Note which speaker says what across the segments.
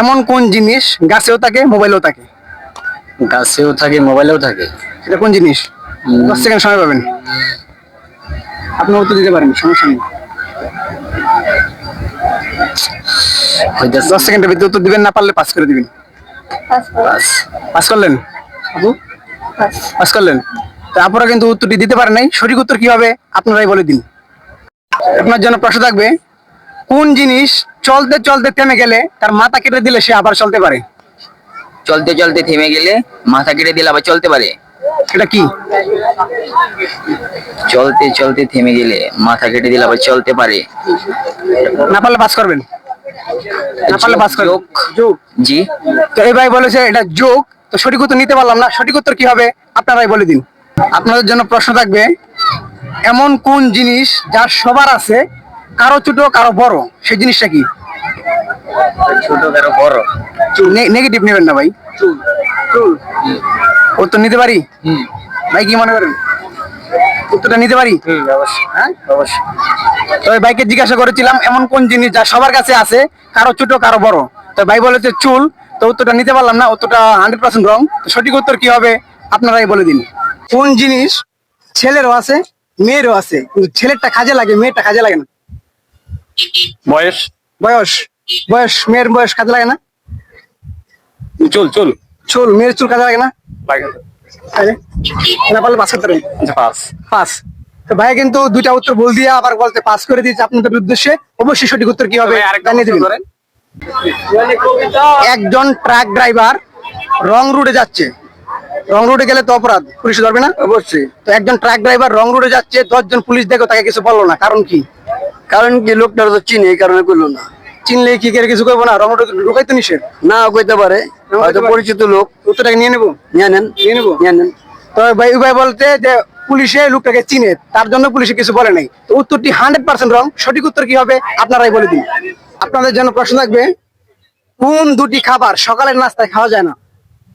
Speaker 1: এমন কোন জিনিস গাছেও থাকে মোবাইলেও থাকে?
Speaker 2: গাছেও থাকে মোবাইলেও থাকে।
Speaker 1: সেটা কোন জিনিস? দশ সেকেন্ড সময় পাবেন। আপনি উত্তর দিতে পারেন সমস্যা নেই। দশ সেকেন্ডের ভিতরে উত্তর দিবেন না পারলে পাস করে দিবেন।
Speaker 2: পাস
Speaker 1: পাস করলেন? আপু? পাস করলেন? তো আপনারা কিন্তু উত্তরটি দিতে পারেন নাই। সঠিক উত্তর কি হবে আপনারাই বলে দিন। আপনার জন্য প্রশ্ন থাকবে কোন জিনিস চলতে চলতে থেমে গেলে তার মাথা কেটে দিলে সে আবার চলতে পারে?
Speaker 2: চলতে চলতে থেমে গেলে মাথা কেটে দিলে আবার চলতে পারে।
Speaker 1: এটা কি?
Speaker 2: চলতে চলতে থেমে গেলে মাথা কেটে দিলে আবার চলতে পারে।
Speaker 1: না পারলে পাস করবেন। না পারলে পাস করবেন। যোগ।
Speaker 2: জি।
Speaker 1: তো এই ভাই বলেছে এটা যোগ তো সঠিক উত্তর নিতে পারলাম না। সঠিক উত্তর কি হবে? আপনারাই বলে দিন। আপনাদের জন্য প্রশ্ন থাকবে এমন কোন জিনিস যার সবার আছে কারও ছোট কারও বড় সেই জিনিসটা কি?
Speaker 2: ছোট কারও বড়।
Speaker 1: নেগেটিভ নেবেন না ভাই। উত্তর নিতে পারি? ভাই কি মনে করেন? উত্তরটা নিতে পারি?
Speaker 2: অবশ্যই।
Speaker 1: হ্যাঁ?
Speaker 2: অবশ্যই।
Speaker 1: তো ভাইকে জিজ্ঞাসা করেছিলাম এমন কোন জিনিস যা সবার কাছে আছে কারও ছোট কারও বড়? তো ভাই বলেছে চুল। তো উত্তরটা নিতে পারলাম না উত্তরটা হান্ড্রেড পার্সেন্ট রং সঠিক উত্তর কি হবে? আপনারাই বলে দিন। কোন জিনিস ছেলেরও আছে মেয়েরও আছে কিন্তু ছেলেরটা কাজে লাগে মেয়েরটা কাজে লাগে না।
Speaker 3: বয়স?
Speaker 1: বয়স বয়স মেয়ের বয়স কাজে লাগে না?
Speaker 3: চল চল।
Speaker 1: চুল মেয়ের চুল কাজে লাগে না?
Speaker 3: লাগে
Speaker 1: না। পারলে পাস করতে
Speaker 3: পাস
Speaker 1: পাস তো ভাই কিন্তু দুইটা উত্তর দিয়ে আবার বলতে পাস করে দিয়েছে। আপনাদের উদ্দেশ্যে অবশ্যই সঠিক উত্তর কি হবে জানিয়ে দিবেন। একজন ট্রাক ড্রাইভার রং রুটে যাচ্ছে। রং রুটে গেলে তো অপরাধ পুলিশ ধরবে না? অবশ্যই। তো একজন ট্রাক ড্রাইভার রং রুটে যাচ্ছে দশজন পুলিশ দেখো তাকে কিছু বলল না কারণ কি?
Speaker 4: কারণ কি লোকটার তো চিনি এই কারণে করল না।
Speaker 1: চিনলে কি করে কিছু করব না? ঢুকাই তো নিষেধ?
Speaker 4: না কইতে পারে। হয়তো পরিচিত লোক।
Speaker 1: উত্তরটাকে নিয়ে নেব?
Speaker 4: নিয়ে নেন।
Speaker 1: নিয়ে নেব?
Speaker 4: নিয়ে নেন।
Speaker 1: তো ভাই ভাই বলতে যে পুলিশে লোকটাকে চিনে তার জন্য পুলিশে কিছু বলে নাই। তো উত্তরটি হান্ড্রেড পার্সেন্ট রং সঠিক উত্তর কি হবে আপনারাই বলে দিন। আপনাদের জন্য প্রশ্ন থাকবে কোন দুটি খাবার সকালের নাস্তায় খাওয়া যায় না?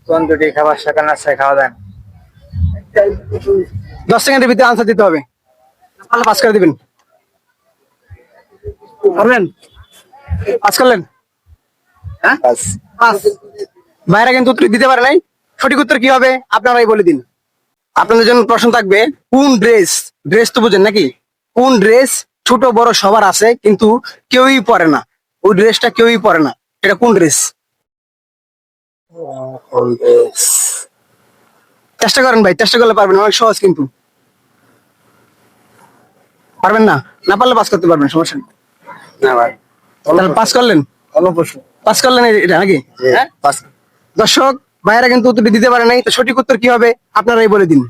Speaker 2: কোন দুটি খাবার সকাল নাস্তায় খাওয়া যায় না?
Speaker 1: দশ সেকেন্ডের ভিতরে আনসার দিতে হবে। পাস করে দিবেন। পারবেন? পাস করলেন? হ্যাঁ?
Speaker 2: পাস।
Speaker 1: কিন্তু উত্তর দিতে পারে নাই। সঠিক উত্তর কি হবে? আপনারাই বলে দিন। আপনাদের জন্য প্রশ্ন থাকবে কোন ড্রেস ড্রেস তো বুঝেন নাকি? কোন ড্রেস ছোট বড় সবার আছে কিন্তু কেউই পরে না? ওই ড্রেসটা কেউই পরে না। এটা কোন ড্রেস? চেষ্টা করেন ভাই চেষ্টা করলে পারবেন অনেক সহজ কিন্তু। পারবেন না? না পারলে পাস করতে পারবেন সমস্যা নেই।
Speaker 4: না ভাই।
Speaker 1: পাস করলেন? পাস করলেন এটা নাকি? হ্যাঁ
Speaker 4: পাস।
Speaker 1: দর্শক ভাইয়েরা কিন্তু উত্তরটি দিতে পারে নাই তো সঠিক উত্তর কি হবে? আপনারাই বলে দিন।